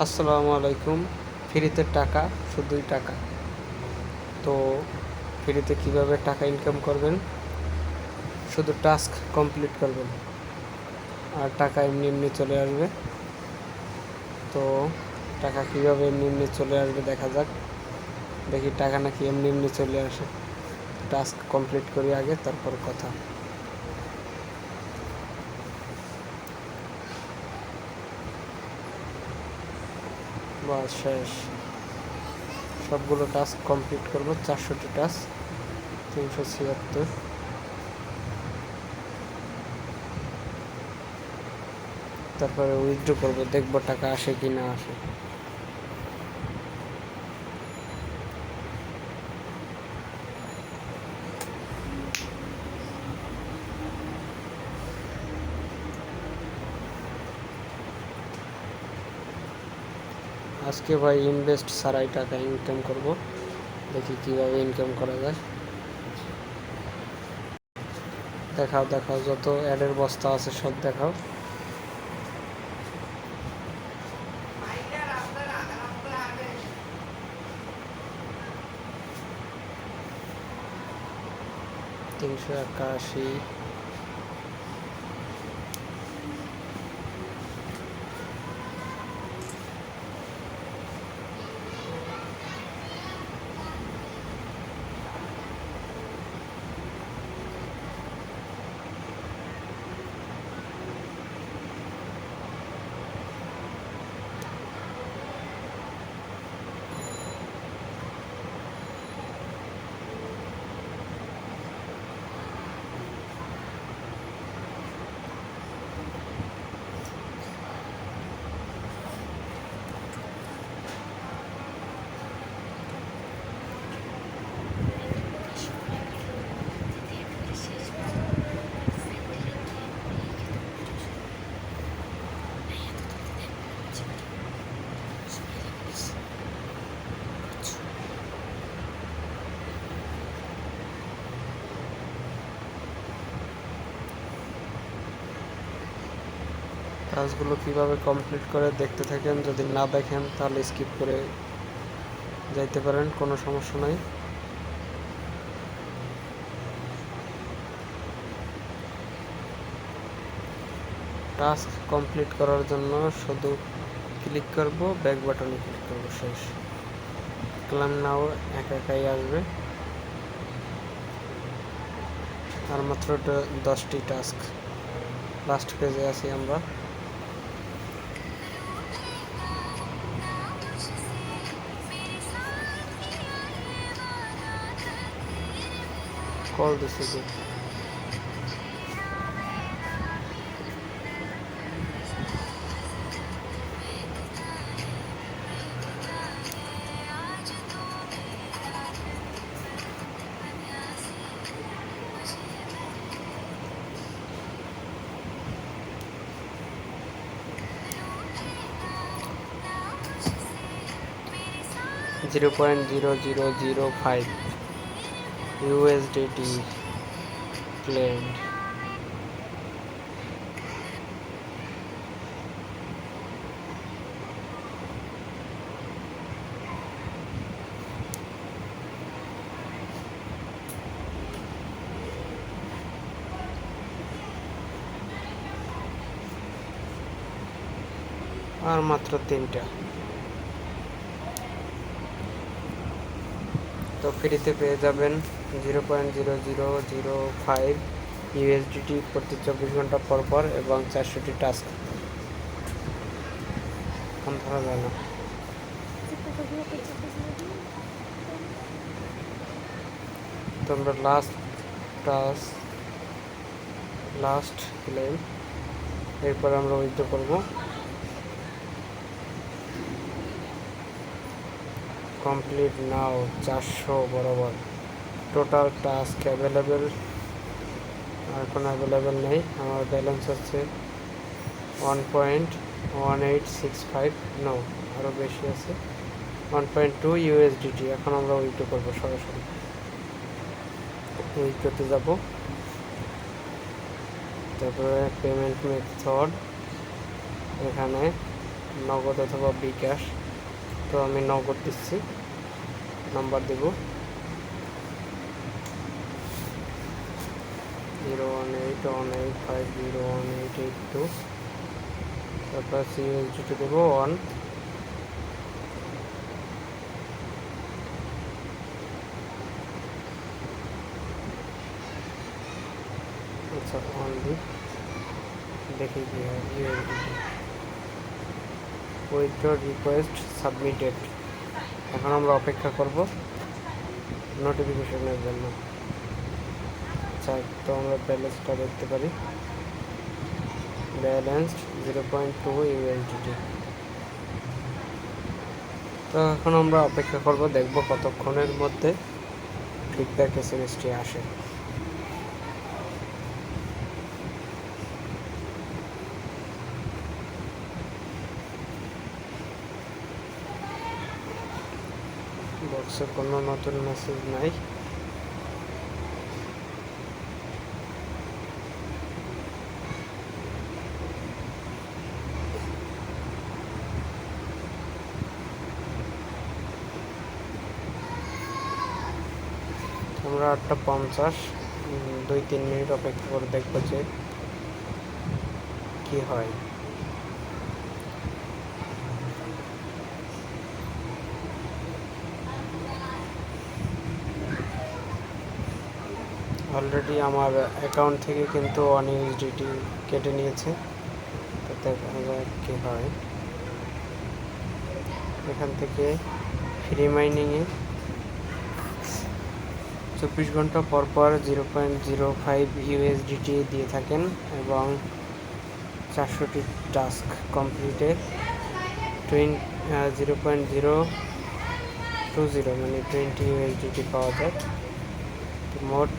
আসসালামু আলাইকুম। ফ্রিতে টাকা, শুধুই টাকা। তো ফ্রিতে কীভাবে টাকা ইনকাম করবেন? শুধু টাস্ক কমপ্লিট করবেন। আর টাকা এমনি এমনি চলে আসবে। তো টাকা কীভাবে এমনি এমনি চলে আসবে দেখা যাক। দেখি টাকা নাকি এমনি এমনি চলে আসে। টাস্ক কমপ্লিট করি আগে, তারপর কথা। বাস শেষ। সবগুলো টাস্ক কমপ্লিট করব, চারশোটি টাস্ক তিনশো ছিয়াত্তর। তারপরে উইথড্র করব, দেখব টাকা আসে কি না আসে। আজকে ভাই ইনভেস্ট ছাড়াই টাকা ইনকাম করব। দেখি কীভাবে ইনকাম করা যায়। দেখাও দেখাও, যত অ্যাডের বস্তা আছে সব দেখাও। তিনশো একাশি। কাজগুলো কীভাবে কমপ্লিট করে দেখতে থাকেন, যদি না দেখেন তাহলে স্কিপ করে যাইতে পারেন, কোনো সমস্যা নাই। টাস্ক কমপ্লিট করার জন্য শুধু ক্লিক করব ব্যাক বাটনে ক্লিক করব, শেষ। ক্লাম নাও একা একাই আসবে। আর মাত্র দশটি টাস্ক লাস্ট পেজে আছি আমরা। কল দিছে যে zero point zero zero zero five USDT claim আর মাত্র তিনটা। তো ফ্রিতে পেয়ে যাবেন zero point zero zero zero five USDT প্রতি চব্বিশ ঘণ্টা পর পর এবং চারশোটি টাস্ক। এখন ধরা যায় না। তো লাস্ট টাস্ক লাস্ট ক্লেম এরপর আমরা উইথড্র করব। কমপ্লিট নাও, চারশো বরাবর। টোটাল টাস্ক অ্যাভেলেবেল আর কোনো অ্যাভেলেবেল নেই। আমার ব্যালেন্স হচ্ছে one point one eight six five no আরও বেশি আছে। ওয়ান পয়েন্ট টু ইউএসডিটি এখন আমরা উইথড্র করব সরাসরি। উইথড্রতে যাব। তারপরে পেমেন্ট মেথড এখানে নগদ অথবা বিকাশ। তো আমি নগদ দিচ্ছি নাম্বার দেব। Zero one eight one eight five zero one eight eight two. তারপর সিএসডিটি দেবো ওয়ান। আচ্ছা ওয়ান দিই দেখি কি হয়। ইউএসডিটি উইথড্র রিকোয়েস্ট সাবমিটেড এখন আমরা অপেক্ষা করব নোটিফিকেশনের জন্য। আচ্ছা তো আমরা ব্যালেন্সটা দেখতে পারি। Balance zero point two USDT তো এখন আমরা অপেক্ষা করব, দেখব কতক্ষণের মধ্যে ফিডব্যাক এস এম এসটি আসে। বক্সে কোনো নতুন মেসেজ নাই। আমরা আটটা পঞ্চাশ দুই, তিন মিনিট অপেক্ষা করে দেখব যে কি হয়। অলরেডি আমার অ্যাকাউন্ট থেকে কিন্তু ওয়ান কেটে নিয়েছে। তো কী হয়। এখান থেকে ফ্রি মাইনিংয়ে চব্বিশ ঘণ্টা পর পর zero point zero five USDT দিয়ে থাকেন এবং চারশোটি task কমপ্লিটে twenty zero point zero two zero মানে টোয়েন্টি ইউএসডিটি পাওয়া যায়। মোট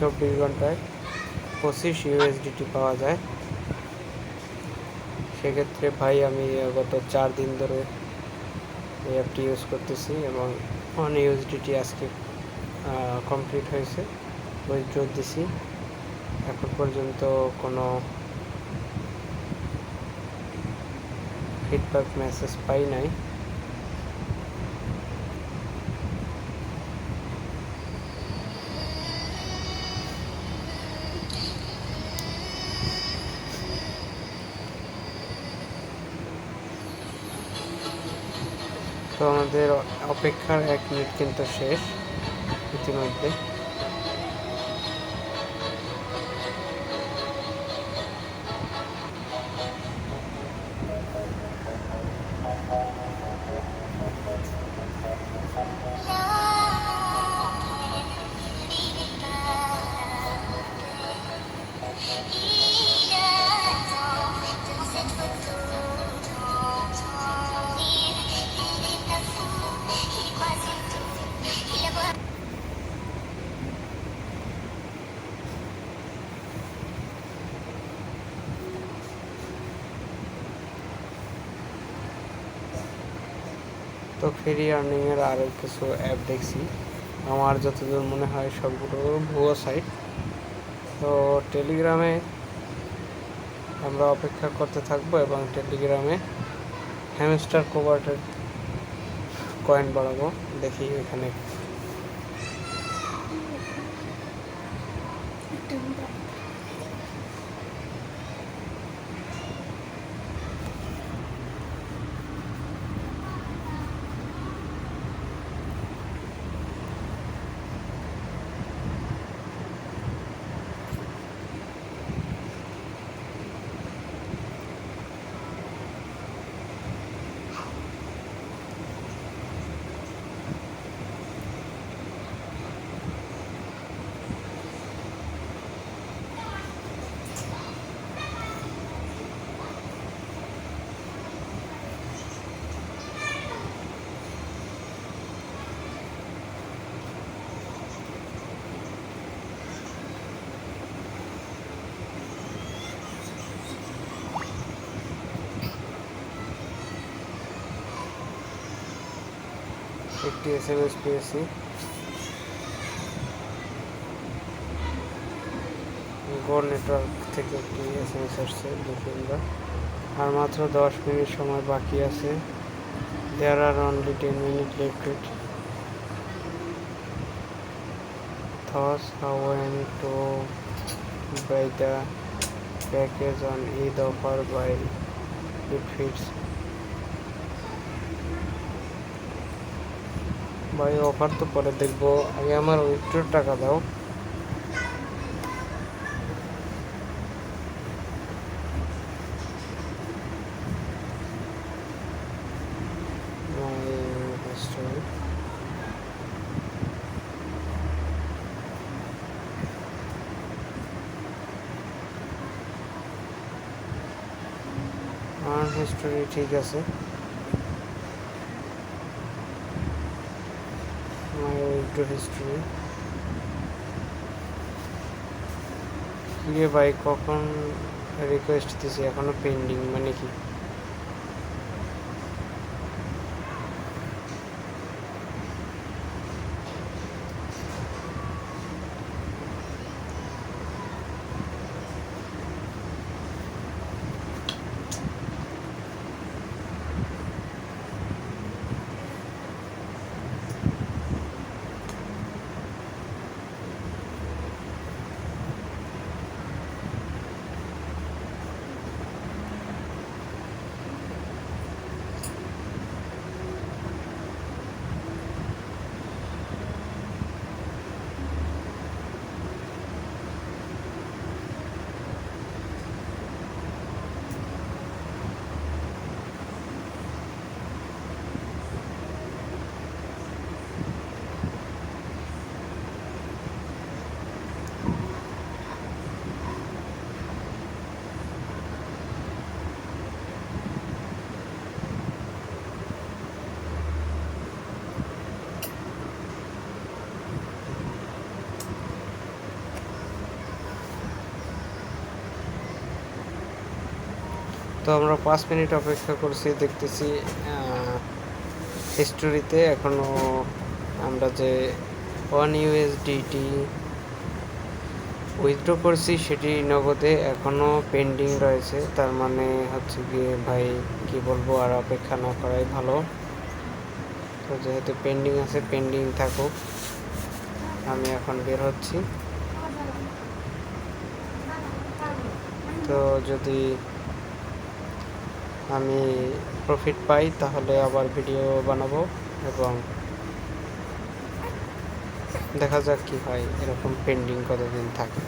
চব্বিশ ঘন্টায় পঁচিশ ইউএসডিটি পাওয়া যায়। সেক্ষেত্রে ভাই আমি গত চার দিন ধরে এই অ্যাপটি ইউজ করতেছি এবং ওয়ান ইউএসডিটি আজকে কমপ্লিট হয়েছে উইথড্র দিছি। এখন পর্যন্ত কোনো ফিডব্যাক মেসেজ পাই নাই। তো আমাদের অপেক্ষার এক মিনিট কিন্তু শেষ ইতিমধ্যে। ফ্রি আর্নিংয়ের আরও কিছু অ্যাপ দেখছি। আমার যতদূর মনে হয় সবগুলো ভুয়ো সাইট তো টেলিগ্রামে আমরা অপেক্ষা করতে থাকব এবং টেলিগ্রামে হ্যামস্টার কোভার্টের কয়েন বাড়াবো। দেখি এখানে একটি এস এম এস পেয়েছি। গো নেটওয়ার্ক থেকে একটি এস এম এস আসছে আমরা আর মাত্র দশ মিনিট সময় বাকি আছে। There are only ten minute left it thus, I went to buy the package on Eid offer by it fits ভাই অফার তো পরে দেখব। আগে আমার উইথড্রোর টাকা দাও। ঠিক আছে। উইথড্র হিস্টোরি কখন রিকোয়েস্ট দিছি? এখনও পেন্ডিং মানে কি? তো আমরা পাঁচ মিনিট অপেক্ষা করছি, দেখতেছি হিস্টোরিতে এখনও আমরা যে ওয়ান ইউএসডিটি উইথড্র করছি, সেটি নগদে এখনও পেন্ডিং রয়েছে। তার মানে হচ্ছে গিয়ে ভাই, কি বলব, আর অপেক্ষা না করাই ভালো। তো যেহেতু পেন্ডিং আছে পেন্ডিং থাকুক। আমি এখন বের হচ্ছি। তো যদি আমি প্রফিট পাই, তাহলে আবার ভিডিও বানাবো এবং দেখা যাক কি হয়, এরকম পেন্ডিং কতদিন থাকে।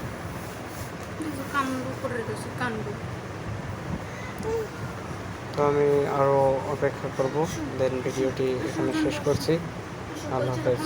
তো আমি আরও অপেক্ষা করব দেন ভিডিওটি এখানে শেষ করছি। আল্লাহ হাফেজ।